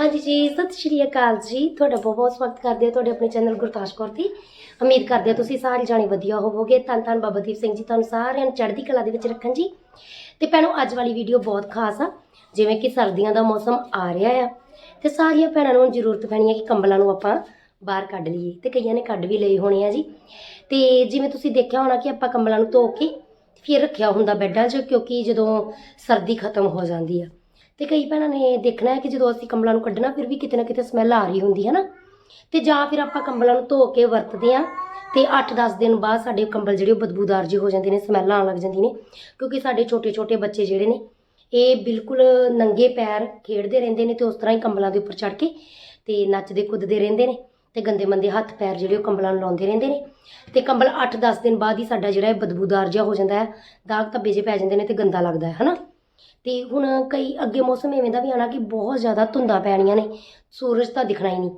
ਹਾਂਜੀ ਜੀ, ਸਤਿ ਸ਼੍ਰੀ ਅਕਾਲ ਜੀ। ਤੁਹਾਡਾ ਬਹੁਤ ਬਹੁਤ ਸਵਾਗਤ ਕਰਦੇ ਹਾਂ ਤੁਹਾਡੇ ਆਪਣੇ ਚੈਨਲ ਗੁਰਤਾਸ਼ ਕੌਰ ਦੀ ਉਮੀਦ ਕਰਦੇ ਹਾਂ ਤੁਸੀਂ ਸਾਰੇ ਜਾਣੇ ਵਧੀਆ ਹੋਵੋਗੇ। ਧੰਨ ਧੰਨ ਬਾਬਾ ਦੀਪ ਸਿੰਘ ਜੀ, ਤੁਹਾਨੂੰ ਸਾਰਿਆਂ ਨੂੰ ਚੜ੍ਹਦੀ ਕਲਾ ਦੇ ਵਿੱਚ ਰੱਖਣ ਜੀ। ਤੇ ਭੈਣੋ, ਅੱਜ ਵਾਲੀ ਵੀਡੀਓ ਬਹੁਤ ਖਾਸ ਆ, ਜਿਵੇਂ ਕਿ ਸਰਦੀਆਂ ਦਾ ਮੌਸਮ ਆ ਰਿਹਾ ਆ। ਤੇ ਸਾਰੀਆਂ ਭੈਣਾਂ ਨੂੰ ਜ਼ਰੂਰਤ ਪੈਣੀ ਹੈ ਕਿ ਕੰਬਲਾਂ ਨੂੰ ਆਪਾਂ ਬਾਹਰ ਕੱਢ ਲਈਏ। ਤੇ ਕਈਆਂ ਨੇ ਕੱਢ ਵੀ ਲਏ ਹੋਣੇ ਆ ਜੀ। ਤੇ ਜਿਵੇਂ ਤੁਸੀਂ ਦੇਖਿਆ ਹੋਣਾ ਕਿ ਆਪਾਂ ਕੰਬਲਾਂ ਨੂੰ ਧੋ ਕੇ ਫਿਰ ਰੱਖਿਆ ਹੁੰਦਾ ਬੈੱਡਾਂ 'ਚ, ਕਿਉਂਕਿ ਜਦੋਂ ਸਰਦੀ ਖਤਮ ਹੋ ਜਾਂਦੀ ਆ। ਤੇ ਕਈ ਭੈਣਾਂ ਨੇ ਦੇਖਣਾ ਹੈ ਕਿ ਜਦੋਂ ਅਸੀਂ ਕੰਬਲਾਂ ਨੂੰ ਕੱਢਣਾ, ਫਿਰ ਵੀ ਕਿਤੇ ਨਾ ਕਿਤੇ ਸਮੈਲ ਆ ਰਹੀ ਹੁੰਦੀ ਹੈ ਨਾ। ਤੇ ਜਾਂ ਫਿਰ ਆਪਾਂ ਕੰਬਲਾਂ ਨੂੰ ਧੋ ਕੇ ਵਰਤਦੇ ਆ ਤੇ 8-10 ਦਿਨ ਬਾਅਦ ਸਾਡੇ ਕੰਬਲ ਜਿਹੜੇ ਉਹ ਬਦਬੂਦਾਰ ਜਿਹੇ ਹੋ ਜਾਂਦੇ ਨੇ ਸਮੈਲ ਆਉਣ ਲੱਗ ਜਾਂਦੀ ਨੇ। ਕਿਉਂਕਿ ਸਾਡੇ ਛੋਟੇ-ਛੋਟੇ ਬੱਚੇ ਜਿਹੜੇ ਨੇ, ਇਹ ਬਿਲਕੁਲ ਨੰਗੇ ਪੈਰ ਖੇਡਦੇ ਰਹਿੰਦੇ ਨੇ ਤੇ ਉਸ ਤਰ੍ਹਾਂ ਹੀ ਕੰਬਲਾਂ ਦੇ ਉੱਪਰ ਚੜ ਕੇ ਤੇ ਨੱਚਦੇ ਕੁੱਦਦੇ ਰਹਿੰਦੇ ਨੇ ਤੇ ਗੰਦੇ ਮੰਦੇ ਹੱਥ ਪੈਰ ਜਿਹੜੇ ਉਹ ਕੰਬਲਾਂ ਨੂੰ ਲਾਉਂਦੇ ਰਹਿੰਦੇ ਨੇ। ਤੇ ਕੰਬਲ 8-10 ਦਿਨ ਬਾਅਦ ਹੀ ਸਾਡਾ ਜਿਹੜਾ ਹੈ ਬਦਬੂਦਾਰ ਜਿਹਾ ਹੋ ਜਾਂਦਾ ਹੈ, ਦਾਗ ਧੱਬੇ ਜਿਹੇ ਪੈ ਜਾਂਦੇ ਨੇ ਤੇ ਗੰਦਾ ਲੱਗਦਾ ਹੈ, ਹਨਾ? ਤੇ ਹੁਣ ਕਈ ਅੱਗੇ ਮੌਸਮ ਐਵੇਂ ਦਾ ਵੀ ਆਣਾ ਕਿ ਬਹੁਤ ਜ਼ਿਆਦਾ ਧੁੰਦਾਂ ਪੈਣੀਆਂ ਨੇ, ਸੂਰਜ ਤਾਂ ਦਿਖਣਾ ਹੀ ਨਹੀਂ।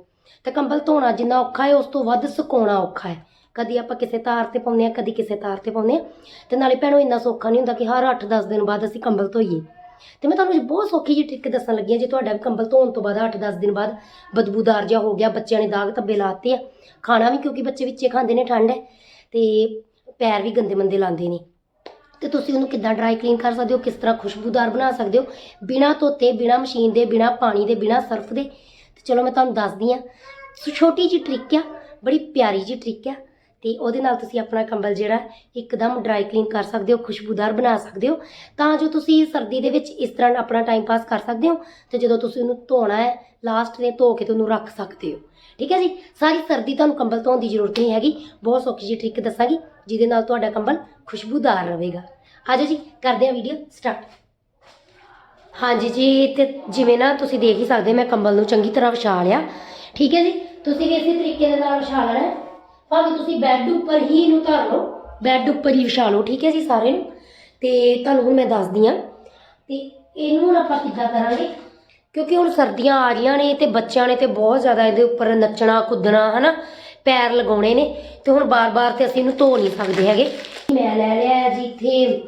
ਤੇ ਕੰਬਲ ਧੋਣਾ ਜਿੰਨਾ ਔਖਾ ਹੈ, ਉਸ ਤੋਂ ਵੱਧ ਸੁਕਾਉਣਾ ਔਖਾ ਹੈ। ਕਦੀ ਆਪਾਂ ਕਿਸੇ ਤਾਰ ਤੇ ਪਾਉਂਦੇ ਆ ਕਦੀ ਕਿਸੇ ਤਾਰ ਤੇ ਪਾਉਂਦੇ ਆ ਤੇ ਨਾਲੇ ਭੈਣੋ, ਇੰਨਾ ਸੌਖਾ ਨਹੀਂ ਹੁੰਦਾ ਕਿ ਹਰ 8-10 ਦਿਨ ਬਾਅਦ ਅਸੀਂ ਕੰਬਲ ਧੋਈਏ। ਤੇ ਮੈਂ ਤੁਹਾਨੂੰ ਅੱਜ ਬਹੁਤ ਸੌਖੀ ਜਿਹੀ ਟ੍ਰਿਕ ਦੱਸਣ ਲੱਗੀ ਹਾਂ, ਜੇ ਤੁਹਾਡਾ ਵੀ ਕੰਬਲ ਧੋਣ ਤੋਂ ਬਾਅਦ 8-10 ਦਿਨ ਬਾਅਦ ਬਦਬੂਦਾਰ ਜਿਹਾ ਹੋ ਗਿਆ, ਬੱਚਿਆਂ ਨੇ ਦਾਗ ਧੱਬੇ ਲਾਤੇ ਆ। ਖਾਣਾ ਵੀ ਕਿਉਂਕਿ ਬੱਚੇ ਵਿੱਚੇ ਖਾਂਦੇ ਨੇ, ਠੰਡ ਹੈ। ਤੇ ਪੈਰ ਵੀ ਗੰਦੇ ਮੰਦੇ ਲਾਉਂਦੇ ਨੇ। ਤੇ ਤੁਸੀਂ ਉਹਨੂੰ ਕਿੱਦਾਂ ਡਰਾਈ ਕਲੀਨ ਕਰ ਸਕਦੇ ਹੋ, ਕਿਸ ਤਰ੍ਹਾਂ ਖੁਸ਼ਬੂਦਾਰ ਬਣਾ ਸਕਦੇ ਹੋ? ਬਿਨਾ ਧੋਤੇ, ਬਿਨਾ ਮਸ਼ੀਨ ਦੇ, ਬਿਨਾ ਪਾਣੀ ਦੇ, ਬਿਨਾ ਸਰਫ ਦੇ। ਤੇ ਚਲੋ ਮੈਂ ਤੁਹਾਨੂੰ ਦੱਸਦੀ ਆ ਛੋਟੀ ਜਿਹੀ ਟ੍ਰਿਕ ਆ, ਬੜੀ ਪਿਆਰੀ ਜਿਹੀ ਟ੍ਰਿਕ ਆ। ਤੇ ਉਹਦੇ ਨਾਲ ਤੁਸੀਂ ਆਪਣਾ ਕੰਬਲ ਜਿਹੜਾ, ਇੱਕਦਮ ਡਰਾਈ ਕਲੀਨ ਕਰ ਸਕਦੇ ਹੋ, ਖੁਸ਼ਬੂਦਾਰ ਬਣਾ ਸਕਦੇ ਹੋ। ਤਾਂ ਜੋ ਤੁਸੀਂ ਸਰਦੀ ਦੇ ਵਿੱਚ ਇਸ ਤਰ੍ਹਾਂ ਆਪਣਾ ਟਾਈਮ ਪਾਸ ਕਰ ਸਕਦੇ ਹੋ, ਤੇ ਜਦੋਂ ਤੁਸੀਂ ਉਹਨੂੰ ਧੋਣਾ ਹੈ ਲਾਸਟ ਨੇ ਧੋ ਕੇ ਤੇ ਉਹਨੂੰ ਰੱਖ ਸਕਦੇ ਹੋ। ਠੀਕ ਹੈ ਜੀ? ਸਾਰੀ ਸਰਦੀ ਤੁਹਾਨੂੰ ਕੰਬਲ ਧੋਣ ਦੀ ਜ਼ਰੂਰਤ ਨਹੀਂ ਹੈਗੀ। ਬਹੁਤ ਸੌਖੀ ਜਿਹੀ ਟ੍ਰਿਕ ਦੱਸਾਂਗੀ, ਜਿਹਦੇ ਨਾਲ ਤੁਹਾਡਾ ਕੰਬਲ ਖੁਸ਼ਬੂਦਾਰ ਰਹੇਗਾ। ਆਜੋ ਜੀ, ਕਰਦੇ ਹਾਂ ਵੀਡੀਓ ਸਟਾਰਟ ਹਾਂਜੀ ਜੀ, ਤੇ ਜਿਵੇਂ ਨਾ ਤੁਸੀਂ ਦੇਖ ਹੀ ਸਕਦੇ, ਮੈਂ ਕੰਬਲ ਨੂੰ ਚੰਗੀ ਤਰ੍ਹਾਂ ਵਿਛਾ ਲਿਆ। ਠੀਕ ਹੈ ਜੀ? ਤੁਸੀਂ ਵੀ ਇਸੇ ਤਰੀਕੇ ਦੇ ਨਾਲ ਵਿਛਾ ਲੈਣਾ। ਭਾਵੇਂ ਤੁਸੀਂ ਬੈੱਡ ਉੱਪਰ ਹੀ ਇਹਨੂੰ ਧਰ ਲਓ ਬੈੱਡ ਉੱਪਰ ਹੀ ਵਿਛਾ ਲਓ, ਠੀਕ ਹੈ ਜੀ ਸਾਰੇ ਨੂੰ। ਤੇ ਤੁਹਾਨੂੰ ਹੁਣ ਮੈਂ ਦੱਸਦੀ ਆ ਤੇ ਇਹਨੂੰ ਹੁਣ ਆਪਾਂ ਕਿੱਦਾਂ ਕਰਾਂਗੇ? ਕਿਉਂਕਿ ਹੁਣ ਸਰਦੀਆਂ ਆ ਰਹੀਆਂ ਨੇ ਤੇ ਬੱਚਿਆਂ ਨੇ ਤੇ ਬਹੁਤ ਜ਼ਿਆਦਾ ਇਹਦੇ ਉੱਪਰ ਨੱਚਣਾ, ਕੁੱਦਣਾ, ਹਨਾ? ਪੈਰ ਲਗਾਉਣੇ ਨੇ ਤੇ ਹੁਣ ਬਾਰ-ਬਾਰ ਤੇ ਅਸੀਂ ਇਹਨੂੰ ਧੋ ਨਹੀਂ ਸਕਦੇ ਹੈਗੇ। ਮੈਂ ਲੈ ਲਿਆ ਜੀ ਇੱਥੇ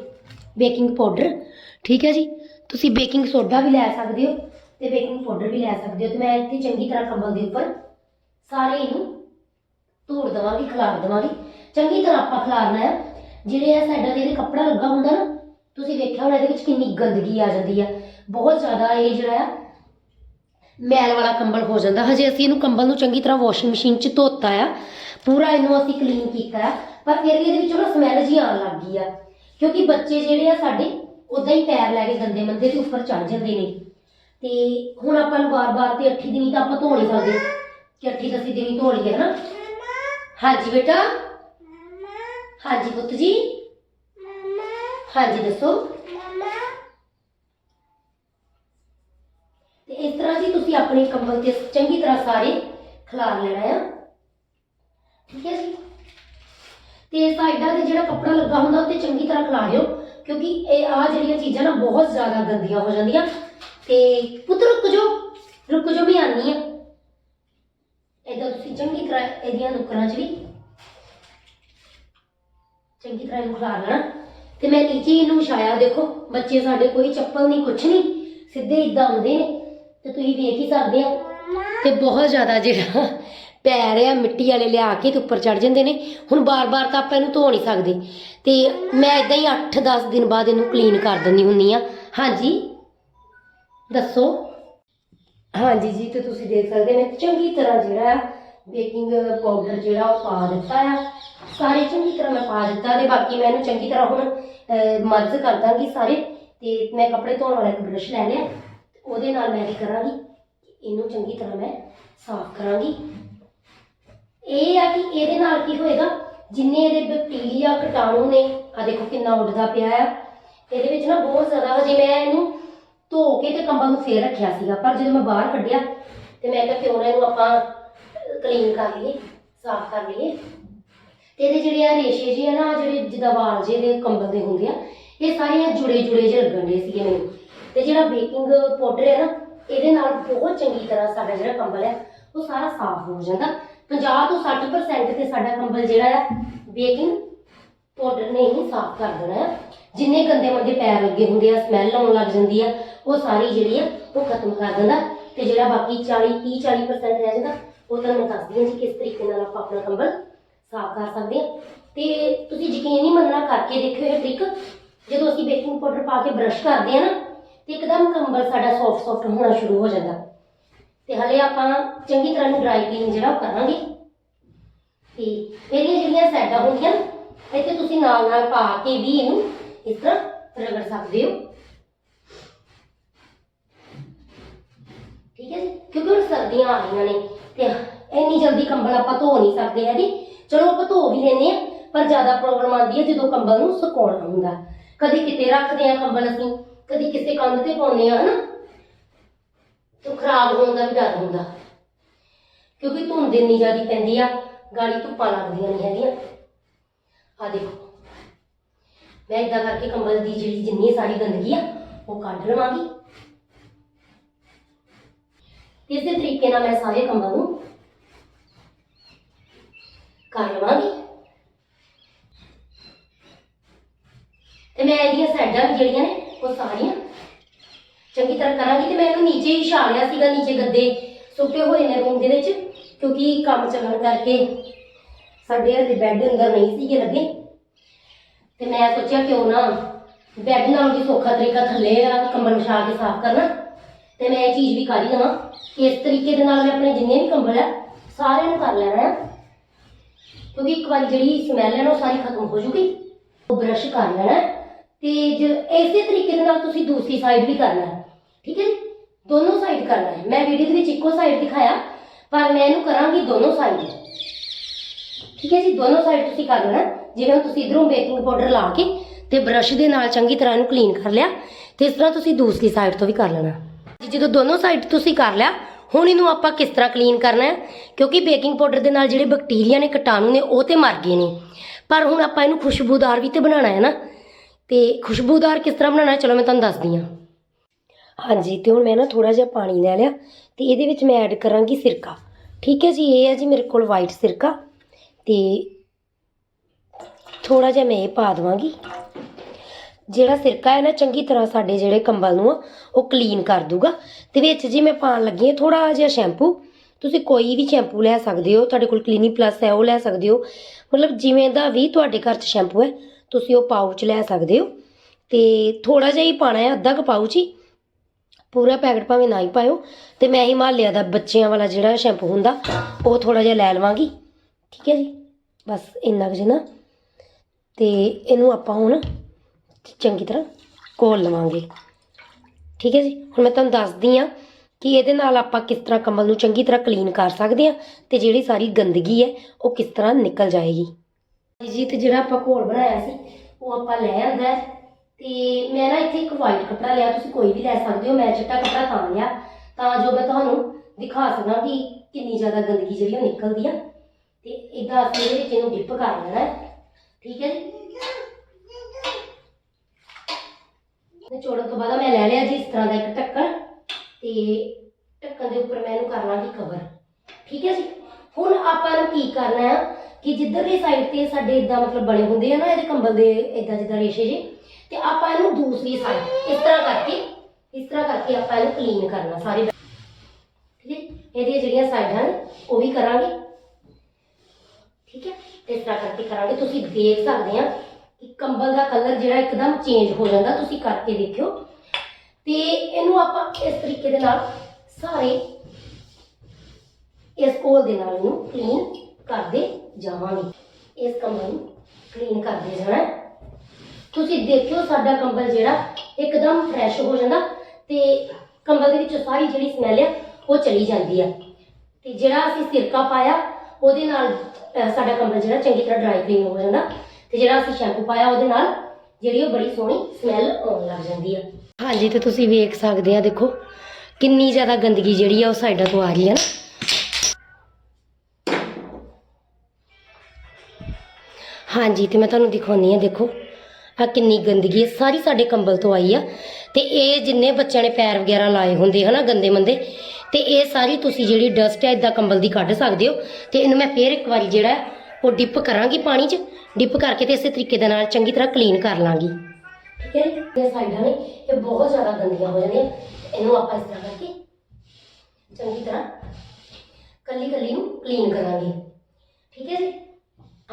ਬੇਕਿੰਗ ਪਾਊਡਰ, ਠੀਕ ਹੈ ਜੀ? ਤੁਸੀਂ ਬੇਕਿੰਗ ਸੋਡਾ ਵੀ ਲੈ ਸਕਦੇ ਹੋ ਤੇ ਬੇਕਿੰਗ ਪਾਊਡਰ ਵੀ ਲੈ ਸਕਦੇ ਹੋ ਤੇ ਮੈਂ ਇੱਥੇ ਚੰਗੀ ਤਰ੍ਹਾਂ ਕੰਬਲ ਦੇ ਉੱਪਰ ਸਾਰੇ ਇਹਨੂੰ ਧੂੜ ਦੇਵਾਂਗੀ, ਖਿਲਾਰ ਦੇਵਾਂਗੀ। ਚੰਗੀ ਤਰ੍ਹਾਂ ਆਪਾਂ ਖਿਲਾਰਨਾ ਹੈ। ਜਿਹੜੇ ਆ ਸਾਡਾ ਤੇ ਇਹਦੇ ਕੱਪੜਾ ਲੱਗਾ ਹੁੰਦਾ ਨਾ, ਤੁਸੀਂ ਵੇਖਿਆ ਹੋਣਾ ਇਹਦੇ ਵਿੱਚ ਕਿੰਨੀ ਗੰਦਗੀ ਆ ਜਾਂਦੀ ਆ। ਬਹੁਤ ਜ਼ਿਆਦਾ ਇਹ ਜਿਹੜਾ ਆ ਮੈਲ ਵਾਲਾ ਕੰਬਲ ਹੋ ਜਾਂਦਾ। ਹਜੇ ਅਸੀਂ ਇਹਨੂੰ ਕੰਬਲ ਨੂੰ ਚੰਗੀ ਤਰ੍ਹਾਂ ਵਾਸ਼ਿੰਗ ਮਸ਼ੀਨ 'ਚ ਧੋਤਾ ਆ। ਪੂਰਾ ਇਹਨੂੰ ਅਸੀਂ ਕਲੀਨ ਕੀਤਾ ਪਰ ਫਿਰ ਵੀ ਇਹਦੇ ਵਿੱਚੋਂ ਨਾ ਸਮੈਲ ਜੀ ਆਉਣ ਲੱਗ ਗਈ ਆ। ਕਿਉਂਕਿ ਬੱਚੇ ਜਿਹੜੇ ਆ ਸਾਡੇ ਉਦਾਂ ਹੀ ਪੈਰ ਲੈ ਕੇ ਗੰਦੇ ਮੰਦੇ ਦੇ ਉੱਪਰ ਚੜ ਜਾਂਦੇ ਨੇ। ਤੇ ਹੁਣ ਆਪਾਂ ਨੂੰ ਬਾਰ-ਬਾਰ ਤੇ ਅੱਠੀ ਦਿਨੀ ਤਾਂ ਆਪਾਂ ਧੋ ਨਹੀਂ ਸਕਦੇ। ਕਿ ਅੱਠੀ ਦਸੀ ਦਿਨੀ ਧੋ ਲਈਏ, ਹਨਾ? ਹਾਂਜੀ ਬੇਟਾ। ਹਾਂਜੀ ਪੁੱਤ ਜੀ। ਹਾਂਜੀ ਦੱਸੋ। ਆਪਣੇ ਕੰਬਲ ਤੇ ਚੰਗੀ ਤਰ੍ਹਾਂ ਸਾਰੇ ਖਿਲਾਰ ਲੈਣਾ ਆ। ਠੀਕ ਹੈ ਜੀ? ਤੇ ਸਾਈਡਾਂ ਤੇ ਜਿਹੜਾ ਕੱਪੜਾ ਲੱਗਾ ਹੁੰਦਾ, ਉਹ ਤੇ ਚੰਗੀ ਤਰ੍ਹਾਂ ਖਿਲਾਰਿਓ ਕਿਉਂਕਿ ਇਹ ਆ ਜਿਹੜੀਆਂ ਚੀਜ਼ਾਂ ਨਾ ਬਹੁਤ ਜ਼ਿਆਦਾ ਗੰਦੀਆਂ ਹੋ ਜਾਂਦੀਆਂ। ਤੇ ਪੁੱਤ, ਰੁਕ ਜਾਓ ਰੁਕ ਜਾਓ, ਮੈਂ ਆਨੀ ਆ ਇਦਾਂ ਤੁਸੀਂ ਚੰਗੀ ਤਰ੍ਹਾਂ ਇਹਦੀਆਂ ਨੁਕਰਾਂ 'ਚ ਵੀ ਚੰਗੀ ਤਰ੍ਹਾਂ ਇਹਨੂੰ ਖਿਲਾਰ ਲੈਣਾ। ਤੇ ਮੈਂ ਨੀਚੇ ਇਹਨੂੰ ਵਿਛਾਇਆ, ਦੇਖੋ, ਬੱਚੇ ਸਾਡੇ ਕੋਈ ਚੱਪਲ ਨਹੀਂ ਕੁਛ ਨਹੀਂ ਸਿੱਧੇ ਇਦਾਂ ਆਉਂਦੇ ਨੇ। ਤੇ ਤੁਸੀਂ ਵੇਖ ਹੀ ਸਕਦੇ ਆ ਤੇ ਬਹੁਤ ਜ਼ਿਆਦਾ ਜਿਹੜਾ ਪੈਰ ਆ ਮਿੱਟੀ ਵਾਲੇ ਲਿਆ ਕੇ ਤੇ ਉੱਪਰ ਚੜ ਜਾਂਦੇ ਨੇ। ਹੁਣ ਬਾਰ-ਬਾਰ ਤਾਂ ਆਪਾਂ ਇਹਨੂੰ ਧੋ ਨਹੀਂ ਸਕਦੇ। ਤੇ ਮੈਂ ਇਦਾਂ ਹੀ 8-10 ਦਿਨ ਬਾਅਦ ਇਹਨੂੰ ਕਲੀਨ ਕਰ ਦਿੰਦੀ ਹੁੰਨੀ ਆ ਹਾਂਜੀ? ਦੱਸੋ? ਹਾਂਜੀ ਜੀ, ਤੇ ਤੁਸੀਂ ਦੇਖ ਸਕਦੇ ਨੇ, ਚੰਗੀ ਤਰ੍ਹਾਂ ਜਿਹੜਾ ਬੇਕਿੰਗ ਪਾਊਡਰ ਜਿਹੜਾ ਉਹ ਪਾ ਦਿੱਤਾ ਆ। ਸਾਰੇ ਚੰਗੀ ਤਰ੍ਹਾਂ ਮੈਂ ਪਾ ਦਿੱਤਾ ਤੇ ਬਾਕੀ ਮੈਂ ਇਹਨੂੰ ਚੰਗੀ ਤਰ੍ਹਾਂ ਹੁਣ ਮਰਜ ਕਰ ਦਾਂਗੀ ਸਾਰੇ। ਤੇ ਮੈਂ ਕੱਪੜੇ ਧੋਣ ਵਾਲਾ ਇੱਕ ਬ੍ਰਸ਼ ਲੈ ਲਿਆ। ਉਹਦੇ ਨਾਲ ਮੈਂ ਕੀ ਕਰਾਂਗੀ, ਇਹਨੂੰ ਚੰਗੀ ਤਰ੍ਹਾਂ ਮੈਂ ਸਾਫ਼ ਕਰਾਂਗੀ। ਇਹ ਆ ਕਿ ਇਹਦੇ ਨਾਲ ਕੀ ਹੋਏਗਾ, ਜਿੰਨੇ ਇਹਦੇ ਬੈਕਟੀਰੀਆ ਕੀਟਾਣੂ ਨੇ ਆ ਦੇਖੋ ਕਿੰਨਾ ਉੱਡਦਾ ਪਿਆ ਆ। ਇਹਦੇ ਵਿੱਚ ਨਾ ਬਹੁਤ ਜ਼ਿਆਦਾ ਹਜੇ ਮੈਂ ਇਹਨੂੰ ਧੋ ਕੇ ਤੇ ਕੰਬਲ ਨੂੰ ਫੇਰ ਰੱਖਿਆ ਸੀਗਾ, ਪਰ ਜਦੋਂ ਮੈਂ ਬਾਹਰ ਕੱਢਿਆ ਤੇ ਮੈਂ ਕਿਹਾ ਕਿਉਂ ਨਾ ਇਹਨੂੰ ਆਪਾਂ ਕਲੀਨ ਕਰ ਲਈਏ, ਸਾਫ਼ ਕਰ ਲਈਏ। ਤੇ ਇਹਦੇ ਜਿਹੜੇ ਆ ਰੇਸ਼ੇ ਜਿਹੇ ਆ ਨਾ ਜਿਹੜੇ ਜਿੱਦਾਂ ਵਾਲ ਜਿਹੇ ਦੇ ਕੰਬਲ ਦੇ ਹੁੰਦੇ ਆ, ਇਹ ਸਾਰੇ ਜੁੜੇ ਜੁੜੇ ਜਿਹੇ ਲੱਗਣ ਦੇ ਸੀਗੇ ਮੈਨੂੰ। ਤੇ ਜਿਹੜਾ ਬੇਕਿੰਗ ਪਾਊਡਰ ਹੈ ਨਾ, ਇਹਦੇ ਨਾਲ ਬਹੁਤ ਚੰਗੀ ਤਰ੍ਹਾਂ ਸਾਡਾ ਜਿਹੜਾ ਕੰਬਲ ਹੈ, ਉਹ ਸਾਰਾ ਸਾਫ਼ ਹੋ ਜਾਂਦਾ। 50 ਤੋਂ 60% ਤੇ ਸਾਡਾ ਕੰਬਲ ਜਿਹੜਾ ਆ ਬੇਕਿੰਗ ਪਾਊਡਰ ਨੇ ਹੀ ਸਾਫ਼ ਕਰ ਦੇਣਾ ਹੈ। ਜਿੰਨੇ ਗੰਦੇ ਮੰਦੇ ਪੈਰ ਲੱਗੇ ਹੁੰਦੇ ਆ ਸਮੈਲ ਆਉਣ ਲੱਗ ਜਾਂਦੀ ਆ, ਉਹ ਸਾਰੀ ਜਿਹੜੀ ਆ, ਉਹ ਖਤਮ ਕਰ ਦਿੰਦਾ। ਤੇ ਜਿਹੜਾ ਬਾਕੀ 40 30 40% ਰਹਿ ਜਾਂਦਾ, ਉਹ ਤੁਹਾਨੂੰ ਦੱਸਦੀ ਹਾਂ ਜੀ ਕਿਸ ਤਰੀਕੇ ਨਾਲ ਆਪਾਂ ਆਪਣਾ ਕੰਬਲ ਸਾਫ਼ ਕਰ ਸਕਦੇ ਹਾਂ। ਤੇ ਤੁਸੀਂ ਯਕੀਨ ਨਹੀਂ ਮੰਨਣਾ ਕਰਕੇ ਦੇਖਿਓ ਇਹ ਟ੍ਰਿਕ ਜਦੋਂ ਅਸੀਂ ਬੇਕਿੰਗ ਪਾਊਡਰ ਪਾ ਕੇ ਬਰਸ਼ ਕਰਦੇ ਆ ਨਾ ਤੇ ਇੱਕਦਮ ਕੰਬਲ ਸਾਡਾ ਸੌਫਟ ਸੌਫਟ ਹੋਣਾ ਸ਼ੁਰੂ ਹੋ ਜਾਂਦਾ। ਤੇ ਹਲੇ ਆਪਾਂ ਚੰਗੀ ਤਰ੍ਹਾਂ ਨੂੰ ਡਰਾਈ ਕਲੀਨ ਜਿਹੜਾ ਉਹ ਕਰਾਂਗੇ। ਤੇ ਇਹਦੀਆਂ ਜਿਹੜੀਆਂ ਸਾਈਡਾਂ ਹੁੰਦੀਆਂ ਨਾ, ਇੱਥੇ ਤੁਸੀਂ ਨਾਲ ਨਾਲ ਪਾ ਕੇ ਵੀ ਇਹਨੂੰ ਇਸ ਤਰ੍ਹਾਂ ਰਗੜ ਸਕਦੇ ਹੋ। ਠੀਕ ਹੈ ਜੀ? ਕਿਉਂਕਿ ਹੁਣ ਸਰਦੀਆਂ ਆ ਰਹੀਆਂ ਨੇ ਤੇ ਇੰਨੀ ਜਲਦੀ ਕੰਬਲ ਆਪਾਂ ਧੋ ਨਹੀਂ ਸਕਦੇ ਹੈਗੇ। ਚਲੋ ਆਪਾਂ ਧੋ ਵੀ ਲੈਂਦੇ ਆ ਪਰ ਜ਼ਿਆਦਾ ਪ੍ਰੋਬਲਮ ਆਉਂਦੀ ਹੈ ਜਦੋਂ ਕੰਬਲ ਨੂੰ ਸੁਕਾਉਣਾ ਹੁੰਦਾ। ਕਦੇ ਕਿਤੇ ਰੱਖਦੇ ਆ ਕੰਬਲ ਅਸੀਂ ਕਦੀ ਕਿਸੇ ਕੰਧ ਤੇ ਪਾਉਂਦੇ ਆ, ਹਨਾ? ਤੇ ਖਰਾਬ ਹੋਣ ਦਾ ਵੀ ਡਰ ਹੁੰਦਾ। ਕਿਉਂਕਿ ਧੁੰਦ ਇੰਨੀ ਜ਼ਿਆਦਾ ਪੈਂਦੀ ਆ, ਗਾੜੀ ਧੁੱਪਾਂ ਲੱਗਦੀਆਂ ਨਹੀਂ ਹੈਗੀਆਂ। ਆ ਦੇਖੋ। ਮੈਂ ਇਦਾਂ ਕਰਕੇ ਕੰਬਲ ਦੀ ਜਿਹੜੀ ਜਿੰਨੀ ਸਾਰੀ ਗੰਦਗੀ ਆ, ਉਹ ਕੱਢ ਲਵਾਂਗੀ। ਇਸੇ ਤਰੀਕੇ ਨਾਲ ਮੈਂ ਸਾਰੇ ਕੰਬਲ ਨੂੰ ਕਰ ਲਵਾਂਗੀ। ਤੇ ਮੈਂ ਇਹਦੀਆਂ ਸਾਈਡਾਂ ਵੀ ਜਿਹੜੀਆਂ ਨੇ ਉਹ ਸਾਰੀਆਂ। ਚੰਗੀ ਤਰ੍ਹਾਂ ਕਰਾਂਗੀ ਤੇ ਮੈਂ ਇਹਨੂੰ ਨੀਚੇ ਹੀ ਛਾਲਿਆ ਸੀਗਾ, ਨੀਚੇ ਗੱਦੇ ਸੁੱਕੇ ਹੋਏ ਨੇ ਰੂਮ ਦੇ ਵਿੱਚ, ਕਿਉਂਕਿ ਕੰਮ ਚੱਲਣ ਕਰਕੇ ਸਾਡੇ ਹਲੇ ਬੈੱਡ ਅੰਦਰ ਨਹੀਂ ਸੀਗੇ ਲੱਗੇ। ਤੇ ਮੈਂ ਸੋਚਿਆ ਕਿਉਂ ਨਾ ਬੈੱਡ ਨਾਲੋਂ ਵੀ ਸੌਖਾ ਤਰੀਕਾ ਥੱਲੇ ਆ ਕੰਬਲ ਵਿਛਾ ਕੇ ਸਾਫ਼ ਕਰਨਾ। ਤੇ ਮੈਂ ਇਹ ਚੀਜ਼ ਵੀ ਕਰ ਹੀ ਲਵਾਂ ਕਿ ਇਸ ਤਰੀਕੇ ਦੇ ਨਾਲ ਮੈਂ ਆਪਣੇ ਜਿੰਨੇ ਵੀ ਕੰਬਲ ਆ, ਸਾਰਿਆਂ ਨੂੰ ਕਰ ਲੈਣਾ ਆ। ਕਿਉਂਕਿ ਇੱਕ ਵਾਰੀ ਜਿਹੜੀ ਸਮੈਲ ਹੈ ਨਾ ਉਹ ਸਾਰੀ ਖਤਮ ਹੋ ਜੂਗੀ। ਉਹ ਬ੍ਰਸ਼ ਕਰ ਲੈਣਾ। ਤੇ ਜ ਇਸੇ ਤਰੀਕੇ ਦੇ ਨਾਲ ਤੁਸੀਂ ਦੂਸਰੀ ਸਾਈਡ ਵੀ ਕਰਨਾ ਹੈ, ਠੀਕ ਹੈ ਜੀ? ਦੋਨੋਂ ਸਾਈਡ ਕਰਨਾ ਹੈ। ਮੈਂ ਵੀਡੀਓ ਦੇ ਵਿੱਚ ਇੱਕੋ ਸਾਈਡ ਦਿਖਾਇਆ, ਪਰ ਮੈਂ ਇਹਨੂੰ ਕਰਾਂਗੀ ਦੋਨੋਂ ਸਾਈਡ ਠੀਕ ਹੈ ਜੀ? ਦੋਨੋਂ ਸਾਈਡ ਤੁਸੀਂ ਕਰ ਲੈਣਾ। ਜਿਵੇਂ ਹੁਣ ਤੁਸੀਂ ਇਧਰੋਂ ਬੇਕਿੰਗ ਪਾਊਡਰ ਲਾ ਕੇ ਤੇ ਬ੍ਰਸ਼ ਦੇ ਨਾਲ ਚੰਗੀ ਤਰ੍ਹਾਂ ਇਹਨੂੰ ਕਲੀਨ ਕਰ ਲਿਆ ਤੇ ਇਸ ਤਰ੍ਹਾਂ ਤੁਸੀਂ ਦੂਸਰੀ ਸਾਈਡ ਤੋਂ ਵੀ ਕਰ ਲੈਣਾ। ਜਦੋਂ ਦੋਨੋਂ ਸਾਈਡ ਤੁਸੀਂ ਕਰ ਲਿਆ, ਹੁਣ ਇਹਨੂੰ ਆਪਾਂ ਕਿਸ ਤਰ੍ਹਾਂ ਕਲੀਨ ਕਰਨਾ ਹੈ? ਕਿਉਂਕਿ ਬੇਕਿੰਗ ਪਾਊਡਰ ਦੇ ਨਾਲ ਜਿਹੜੇ ਬੈਕਟੀਰੀਆ ਨੇ, ਕੀਟਾਣੂ ਨੇ, ਉਹ ਤੇ ਮਰ ਗਏ ਨੇ। ਪਰ ਹੁਣ ਆਪਾਂ ਇਹਨੂੰ ਖੁਸ਼ਬੂਦਾਰ ਵੀ ਤੇ ਬਣਾਉਣਾ ਹੈ ਨਾ। ਤੇ ਖੁਸ਼ਬੂਦਾਰ ਕਿਸ ਤਰ੍ਹਾਂ ਬਣਾਉਣਾ ਚਲੋ ਮੈਂ ਤੁਹਾਨੂੰ ਦੱਸਦੀ ਹਾਂ। ਹਾਂਜੀ ਤੇ ਹੁਣ ਮੈਂ ਨਾ ਥੋੜਾ ਜਿਹਾ ਪਾਣੀ ਲੈ ਲਿਆ ਤੇ ਇਹਦੇ ਵਿੱਚ ਮੈਂ ਐਡ ਕਰਾਂਗੀ ਸਿਰਕਾ। ਠੀਕ ਹੈ ਜੀ ਇਹ ਹੈ ਜੀ ਮੇਰੇ ਕੋਲ ਵਾਈਟ ਸਿਰਕਾ। ਤੇ ਥੋੜਾ ਜਿਹਾ ਮੈਂ ਇਹ ਪਾ ਦਵਾਂਗੀ। ਜਿਹੜਾ ਸਿਰਕਾ ਹੈ ਨਾ ਚੰਗੀ ਤਰ੍ਹਾਂ ਸਾਡੇ ਜਿਹੜੇ ਕੰਬਲ ਨੂੰ ਆ, ਉਹ ਕਲੀਨ ਕਰ ਦੂਗਾ। ਤੇ ਵਿੱਚ ਜੀ ਮੈਂ ਪਾਣ ਲੱਗੀ ਹਾਂ ਥੋੜਾ ਜਿਹਾ ਸ਼ੈਂਪੂ ਤੁਸੀਂ ਕੋਈ ਵੀ ਸ਼ੈਂਪੂ ਲੈ ਸਕਦੇ ਹੋ। ਤੁਹਾਡੇ ਕੋਲ ਕਲੀਨਿਕ ਪਲੱਸ ਹੈ ਉਹ ਲੈ ਸਕਦੇ ਹੋ। ਮਤਲਬ ਜਿਵੇਂ ਦਾ ਵੀ ਤੁਹਾਡੇ ਘਰ 'ਚ ਸ਼ੈਂਪੂ ਹੈ ਤੁਸੀਂ ਉਹ ਪਾਊਚ ਲੈ ਸਕਦੇ ਹੋ। ਤੇ ਥੋੜਾ ਜਿਹਾ ਹੀ ਪਾਣਾ ਹੈ, ਅੱਧਾ ਕੁ ਪਾਊਚ ਹੀ। ਪੂਰਾ ਪੈਕਟ ਭਾਵੇਂ ਨਾ ਹੀ ਪਾਇਓ। ਤੇ ਮੈਂ ਹਿਮਾਲਿਆ ਦਾ ਬੱਚਿਆਂ ਵਾਲਾ ਜਿਹੜਾ ਸ਼ੈਂਪੂ ਹੁੰਦਾ, ਉਹ ਥੋੜਾ ਜਿਹਾ ਲੈ ਲਵਾਂਗੀ। ਠੀਕ ਹੈ ਜੀ? ਬਸ ਇੰਨਾ ਕੁ ਜਿਹਾ ਨਾ। ਤੇ ਇਹਨੂੰ ਆਪਾਂ ਹੁਣ ਚੰਗੀ ਤਰ੍ਹਾਂ ਘੋਲ ਲਵਾਂਗੇ। ਠੀਕ ਹੈ ਜੀ? ਹੁਣ ਮੈਂ ਤੁਹਾਨੂੰ ਦੱਸਦੀ ਆ ਕਿ ਇਹਦੇ ਨਾਲ ਆਪਾਂ ਕਿਸ ਤਰ੍ਹਾਂ ਕੰਬਲ ਨੂੰ ਚੰਗੀ ਤਰ੍ਹਾਂ ਕਲੀਨ ਕਰ ਸਕਦੇ ਆ ਤੇ ਜਿਹੜੀ ਸਾਰੀ ਗੰਦਗੀ ਹੈ, ਉਹ ਕਿਸ ਤਰ੍ਹਾਂ ਨਿਕਲ ਜਾਏਗੀ। ਜੀ ਤੇ ਜਿਹੜਾ ਆਪਾਂ ਘੋਲ ਬਣਾਇਆ ਸੀ, ਉਹ ਆਪਾਂ ਲੈ ਆਂਦਾ ਹੈ। ਤੇ ਮੈਂ ਨਾ ਇੱਥੇ ਇੱਕ ਵਾਈਟ ਕੱਪੜਾ ਲਿਆ, ਤੁਸੀਂ ਕੋਈ ਵੀ ਲੈ ਸਕਦੇ ਹੋ, ਮੈਂ ਚਿੱਟਾ ਕੱਪੜਾ ਤਾਂ ਲਿਆ। ਤਾਂ ਜੋ ਮੈਂ ਤੁਹਾਨੂੰ ਦਿਖਾ ਸਕਾਂ ਕਿ ਕਿੰਨੀ ਜ਼ਿਆਦਾ ਗੰਦਗੀ ਜਿਹੜੀ ਉਹ ਨਿਕਲਦੀ ਆ। ਤੇ ਇਦਾਂ ਅਸੀਂ ਇਹਦੇ ਵਿੱਚ ਇਹਨੂੰ ਡਿਪ ਕਰ ਲੈਣਾ ਠੀਕ ਹੈ ਜੀ? ਨਿਚੋੜਨ ਤੋਂ ਬਾਅਦ ਮੈਂ ਲੈ ਲਿਆ ਜੀ ਇਸ ਤਰ੍ਹਾਂ ਦਾ ਇੱਕ ਢੱਕਣ। ਤੇ ਢੱਕਣ ਦੇ ਉੱਪਰ ਮੈਂ ਇਹਨੂੰ ਕਰ ਲਾਂਗੀ ਕਵਰ ਠੀਕ ਹੈ ਜੀ? ਹੁਣ ਆਪਾਂ ਨੂੰ ਕੀ ਕਰਨਾ ਹੈ? ਕਿ ਜਿੱਧਰ ਜਿੱਧਰਲੀ ਸਾਈਡ ਤੇ ਸਾਡੇ ਇਦਾਂ ਮਤਲਬ ਬਣੇ ਹੁੰਦੇ ਆ ਨਾ ਇਹਦੇ ਕੰਬਲ ਦੇ ਇਦਾਂ ਜਿੱਦਾਂ ਰੇਸ਼ੇ ਜੇ ਤੇ ਆਪਾਂ ਇਹਨੂੰ ਦੂਸਰੀ ਸਾਈਡ ਇਸ ਤਰ੍ਹਾਂ ਕਰਕੇ, ਇਸ ਤਰ੍ਹਾਂ ਕਰਕੇ ਆਪਾਂ ਇਹਨੂੰ ਕਲੀਨ ਕਰਨਾ ਸਾਰੇ। ਠੀਕ ਹੈ? ਇਹਦੀਆਂ ਜਿਹੜੀਆਂ ਸਾਈਡਾਂ ਨੇ ਉਹ ਵੀ ਕਰਾਂਗੇ। ਠੀਕ ਹੈ? ਇਸ ਤਰ੍ਹਾਂ ਕਰਕੇ ਕਰਾਂਗੇ। ਤੁਸੀਂ ਦੇਖ ਸਕਦੇ ਆ ਕਿ ਕੰਬਲ ਦਾ ਕਲਰ ਜਿਹੜਾ ਇੱਕਦਮ ਚੇਂਜ ਹੋ ਜਾਂਦਾ, ਤੁਸੀਂ ਕਰਕੇ ਦੇਖਿਓ। ਤੇ ਇਹਨੂੰ ਆਪਾਂ ਇਸ ਤਰੀਕੇ ਦੇ ਨਾਲ ਸਾਰੇ ਇਸ ਕੋਲ ਦੇ ਨਾਲ ਇਹਨੂੰ ਕਲੀਨ ਕਰਦੇ ਜਾਵਾਂਗੇ। ਇਸ ਕੰਬਲ ਨੂੰ ਕਲੀਨ ਕਰਦੇ ਜਾਣਾ ਤੁਸੀਂ ਦੇਖਿਓ ਸਾਡਾ ਕੰਬਲ ਜਿਹੜਾ ਇੱਕਦਮ ਫਰੈਸ਼ ਹੋ ਜਾਂਦਾ ਤੇ ਕੰਬਲ ਦੇ ਵਿੱਚ ਸਾਰੀ ਜਿਹੜੀ ਸਮੈਲ ਆ, ਉਹ ਚਲੀ ਜਾਂਦੀ ਆ। ਤੇ ਜਿਹੜਾ ਅਸੀਂ ਸਿਰਕਾ ਪਾਇਆ, ਉਹਦੇ ਨਾਲ ਸਾਡਾ ਕੰਬਲ ਜਿਹੜਾ ਚੰਗੀ ਤਰ੍ਹਾਂ ਡਰਾਈ ਕਲੀਨ ਹੋ ਜਾਂਦਾ। ਤੇ ਜਿਹੜਾ ਅਸੀਂ ਸ਼ੈਂਪੂ ਪਾਇਆ, ਉਹਦੇ ਨਾਲ ਜਿਹੜੀ ਉਹ ਬੜੀ ਸੋਹਣੀ ਸਮੈਲ ਆਉਣ ਲੱਗ ਜਾਂਦੀ ਆ। ਹਾਂਜੀ, ਤੇ ਤੁਸੀਂ ਵੇਖ ਸਕਦੇ ਆ, ਦੇਖੋ ਕਿੰਨੀ ਜ਼ਿਆਦਾ ਗੰਦਗੀ ਜਿਹੜੀ ਆ ਉਹ ਸਾਈਡਾਂ ਤੋਂ ਆ ਰਹੀ ਆ ਨਾ। ਹਾਂਜੀ, ਤੇ ਮੈਂ ਤੁਹਾਨੂੰ ਦਿਖਾਉਣੀ ਆ ਦੇਖੋ। ਆ ਕਿੰਨੀ ਗੰਦਗੀ ਹੈ। ਸਾਰੀ ਸਾਡੇ ਕੰਬਲ ਤੋਂ ਆਈ ਆ। ਤੇ ਇਹ ਜਿੰਨੇ ਬੱਚਿਆਂ ਨੇ ਪੈਰ ਵਗੈਰਾ ਲਾਏ ਹੁੰਦੇ, ਹਨਾ, ਗੰਦੇ ਮੰਦੇ, ਤੇ ਇਹ ਸਾਰੀ ਤੁਸੀਂ ਜਿਹੜੀ ਡਸਟ ਹੈ ਇਦਾਂ ਕੰਬਲ ਦੀ ਕੱਢ ਸਕਦੇ ਹੋ। ਤੇ ਇਹਨੂੰ ਮੈਂ ਫੇਰ ਇੱਕ ਵਾਰੀ ਜਿਹੜਾ ਉਹ ਡਿਪ ਕਰਾਂਗੀ ਪਾਣੀ 'ਚ। ਡਿਪ ਕਰਕੇ ਤੇ ਇਸੇ ਤਰੀਕੇ ਦੇ ਨਾਲ ਚੰਗੀ ਤਰ੍ਹਾਂ ਕਲੀਨ ਕਰ ਲਾਂਗੀ। ਠੀਕ ਹੈ ਜੀ? ਇਹ ਸਾਈਡਾਂ ਨੇ, ਇਹ ਬਹੁਤ ਜ਼ਿਆਦਾ ਗੰਦੀਆਂ ਹੋ ਜਾਂਦੀਆਂ ਇਹਨੂੰ ਆਪਾਂ ਇਸ ਤਰ੍ਹਾਂ ਕਰਕੇ ਚੰਗੀ ਤਰ੍ਹਾਂ ਕੱਲੀ ਕੱਲੀ ਨੂੰ ਕਲੀਨ ਕਰਾਂਗੇ। ਠੀਕ ਹੈ ਜੀ?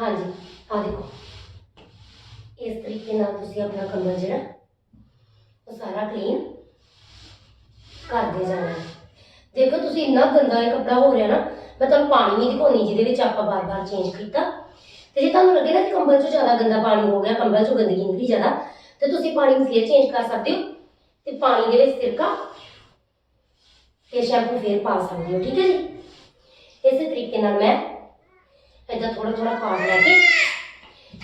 ਹਾਂਜੀ। ਆ ਦੇਖੋ। ਇਸ ਤਰੀਕੇ ਨਾਲ ਤੁਸੀਂ ਆਪਣਾ ਕੰਬਲ ਜਿਹੜਾ, ਉਹ ਸਾਰਾ ਕਲੀਨ ਕਰਦੇ ਜਾਣਾ ਹੈ। ਦੇਖੋ ਤੁਸੀਂ ਇੰਨਾ ਗੰਦਾ ਇਹ ਕੱਪੜਾ ਹੋ ਰਿਹਾ ਨਾ, ਮੈਂ ਤੁਹਾਨੂੰ ਪਾਣੀ ਵੀ ਦਿਖਾਉਣੀ ਜਿਹਦੇ ਵਿੱਚ ਆਪਾਂ ਬਾਰ-ਬਾਰ ਚੇਂਜ ਕੀਤਾ। ਤੇ ਜੇ ਤੁਹਾਨੂੰ ਲੱਗੇ ਨਾ ਕਿ ਕੰਬਲ 'ਚੋਂ ਜ਼ਿਆਦਾ ਗੰਦਾ ਪਾਣੀ ਹੋ ਗਿਆ ਕੰਬਲ 'ਚੋਂ ਗੰਦਗੀ ਨਿਕਲੀ ਜ਼ਿਆਦਾ, ਤੇ ਤੁਸੀਂ ਪਾਣੀ ਨੂੰ ਫੇਰ ਚੇਂਜ ਕਰ ਸਕਦੇ ਹੋ। ਤੇ ਪਾਣੀ ਦੇ ਵਿੱਚ ਸਿਰਕਾ ਤੇ ਸ਼ੈਂਪੂ ਫੇਰ ਪਾ ਸਕਦੇ ਹੋ, ਠੀਕ ਹੈ ਜੀ? ਇਸੇ ਤਰੀਕੇ ਨਾਲ ਮੈਂ ਏਦਾਂ ਥੋੜਾ ਥੋੜਾ ਪਾਣੀ ਲੈ ਕੇ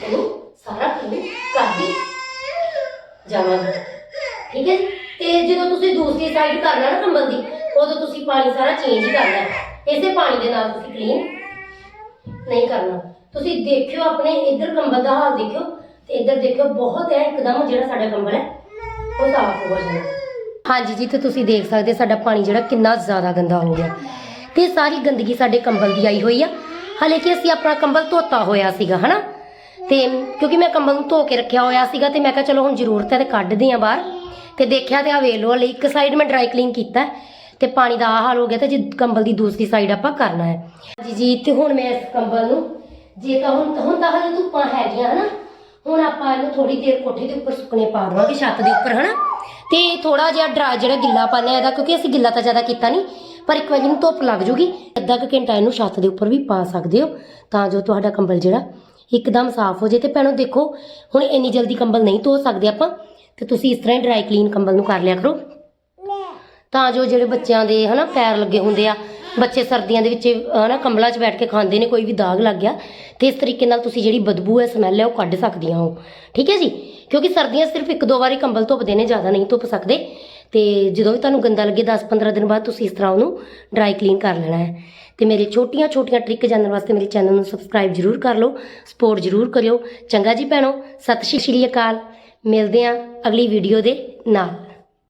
ਇਹਨੂੰ ਸਾਰਾ ਕਲੀਨ ਕਰਦੀ ਜਾਵਾਂਗੀ। ਠੀਕ ਹੈ ਜੀ? ਤੇ ਜਦੋਂ ਤੁਸੀਂ ਦੂਸਰੀ ਸਾਈਡ ਕਰਨਾ ਨਾ ਕੰਬਲ ਦੀ, ਉਦੋਂ ਤੁਸੀਂ ਪਾਣੀ ਸਾਰਾ ਚੇਂਜ ਹੀ ਕਰਨਾ ਇਸੇ ਪਾਣੀ ਦੇ ਨਾਲ ਤੁਸੀਂ ਕਲੀਨ ਨਹੀਂ ਕਰਨਾ। ਤੁਸੀਂ ਦੇਖਿਓ ਆਪਣੇ ਇੱਧਰ ਕੰਬਲ ਦਾ ਹਾਲ ਦੇਖਿਓ। ਤੇ ਇੱਧਰ ਦੇਖਿਓ, ਬਹੁਤ ਹੈ, ਇੱਕਦਮ ਜਿਹੜਾ ਸਾਡਾ ਕੰਬਲ ਹੈ, ਉਹ ਸਾਫ਼ ਹੋ ਜਾਣਾ। ਹਾਂਜੀ ਜੀ ਤੇ ਤੁਸੀਂ ਦੇਖ ਸਕਦੇ ਸਾਡਾ ਪਾਣੀ ਜਿਹੜਾ ਕਿੰਨਾ ਜ਼ਿਆਦਾ ਗੰਦਾ ਹੋ ਗਿਆ। ਤੇ ਸਾਰੀ ਗੰਦਗੀ ਸਾਡੇ ਕੰਬਲ ਦੀ ਆਈ ਹੋਈ ਆ। ਹਾਲੇ ਕਿ ਅਸੀਂ ਆਪਣਾ ਕੰਬਲ ਧੋਤਾ ਹੋਇਆ ਸੀਗਾ, ਹਨਾ? ਤੇ ਕਿਉਂਕਿ ਮੈਂ ਕੰਬਲ ਨੂੰ ਧੋ ਕੇ ਰੱਖਿਆ ਹੋਇਆ ਸੀਗਾ ਤੇ ਮੈਂ ਕਿਹਾ ਚਲੋ ਹੁਣ ਜ਼ਰੂਰਤ ਹੈ ਤੇ ਕੱਢਦੇ ਆ ਬਾਹਰ। ਤੇ ਦੇਖਿਆ ਤੇ ਆ ਵੇਖ ਲਓ ਇੱਕ ਸਾਈਡ ਮੈਂ ਡਰਾਈ ਕਲੀਨ ਕੀਤਾ ਤੇ ਪਾਣੀ ਦਾ ਆ ਹਾਲ ਹੋ ਗਿਆ ਤੇ ਜੀ ਕੰਬਲ ਦੀ ਦੂਸਰੀ ਸਾਈਡ ਆਪਾਂ ਕਰਨਾ ਹੈ। ਜੀ ਜੀ, ਤੇ ਹੁਣ ਮੈਂ ਇਸ ਕੰਬਲ ਨੂੰ, ਜੇ ਤਾਂ ਹੁਣ ਹੁਣ ਤਾਂ ਹਲੇ ਧੁੱਪਾਂ ਹੈਗੀਆਂ, ਹਨਾ? ਹੁਣ ਆਪਾਂ ਇਹਨੂੰ ਥੋੜੀ ਦੇਰ ਕੋਠੇ ਦੇ ਉੱਪਰ ਸੁੱਕਣੇ ਪਾ ਦਵਾਂਗੇ, ਛੱਤ ਦੇ ਉੱਪਰ, ਹਨਾ? ਤੇ ਥੋੜਾ ਜਿਹਾ ਡਰਾ ਜਿਹੜਾ ਗਿੱਲਾ ਪਾਣਾ ਇਹਦਾ, ਕਿਉਂਕਿ ਅਸੀਂ ਗਿੱਲਾ ਤਾਂ ਜ਼ਿਆਦਾ ਕੀਤਾ ਨਹੀਂ, ਪਰ ਇੱਕ ਵਾਰੀ ਨੂੰ ਧੁੱਪ ਲੱਗ ਜੂਗੀ, ਅੱਧਾ ਕੁ ਘੰਟਾ ਇਹਨੂੰ ਛੱਤ ਦੇ ਉੱਪਰ ਵੀ ਪਾ ਸਕਦੇ ਹੋ, ਤਾਂ ਜੋ ਤੁਹਾਡਾ ਕੰਬਲ ਜਿਹੜਾ ਇੱਕਦਮ ਸਾਫ਼ ਹੋ ਜੇ ਤੇ ਭੈਣੋ ਦੇਖੋ, ਹੁਣ ਇੰਨੀ ਜਲਦੀ ਕੰਬਲ ਨਹੀਂ ਧੋ ਸਕਦੇ ਆਪਾਂ, ਤੇ ਤੁਸੀਂ ਇਸ ਤਰ੍ਹਾਂ ਹੀ ਡਰਾਈ ਕਲੀਨ ਕੰਬਲ ਨੂੰ ਕਰ ਲਿਆ ਕਰੋ। ਤਾਂ ਜੋ ਜਿਹੜੇ ਬੱਚਿਆਂ ਦੇ ਹਨਾ ਪੈਰ ਲੱਗੇ ਹੁੰਦੇ ਆ, ਬੱਚੇ ਸਰਦੀਆਂ ਦੇ ਵਿੱਚ, ਹਨਾ ਕੰਬਲਾਂ 'ਚ ਬੈਠ ਕੇ ਖਾਂਦੇ ਨੇ, ਕੋਈ ਵੀ ਦਾਗ ਲੱਗ ਗਿਆ, ਤੇ ਇਸ ਤਰੀਕੇ ਨਾਲ ਤੁਸੀਂ ਜਿਹੜੀ ਬਦਬੂ ਹੈ ਸਮੈਲ ਹੈ, ਉਹ ਕੱਢ ਸਕਦੀਆਂ ਹੋ। ਠੀਕ ਹੈ ਜੀ? ਕਿਉਂਕਿ ਸਰਦੀਆਂ ਸਿਰਫ ਇੱਕ ਦੋ ਵਾਰੀ ਕੰਬਲ ਧੁੱਪਦੇ ਨੇ, ਜ਼ਿਆਦਾ ਨਹੀਂ ਧੁੱਪ ਸਕਦੇ। ਤੇ ਜਦੋਂ ਵੀ ਤੁਹਾਨੂੰ ਗੰਦਾ ਲੱਗੇ 10-15 ਦਿਨ ਬਾਅਦ ਤੁਸੀਂ ਇਸ ਤਰ੍ਹਾਂ ਉਹਨੂੰ ਡਰਾਈ ਕਲੀਨ ਕਰ ਲੈਣਾ ਹੈ। ਤੇ ਮੇਰੇ ਛੋਟੀਆਂ-ਛੋਟੀਆਂ ਟ੍ਰਿਕ ਜਾਣਨ ਵਾਸਤੇ ਮੇਰੇ ਚੈਨਲ ਨੂੰ ਸਬਸਕ੍ਰਾਈਬ ਜ਼ਰੂਰ ਕਰ ਲਓ ਸਪੋਰਟ ਜ਼ਰੂਰ ਕਰਿਓ। ਚੰਗਾ ਜੀ ਭੈਣੋ, ਸਤਿ ਸ਼੍ਰੀ ਅਕਾਲ। ਮਿਲਦੇ ਹਾਂ ਅਗਲੀ ਵੀਡੀਓ ਦੇ ਨਾਲ।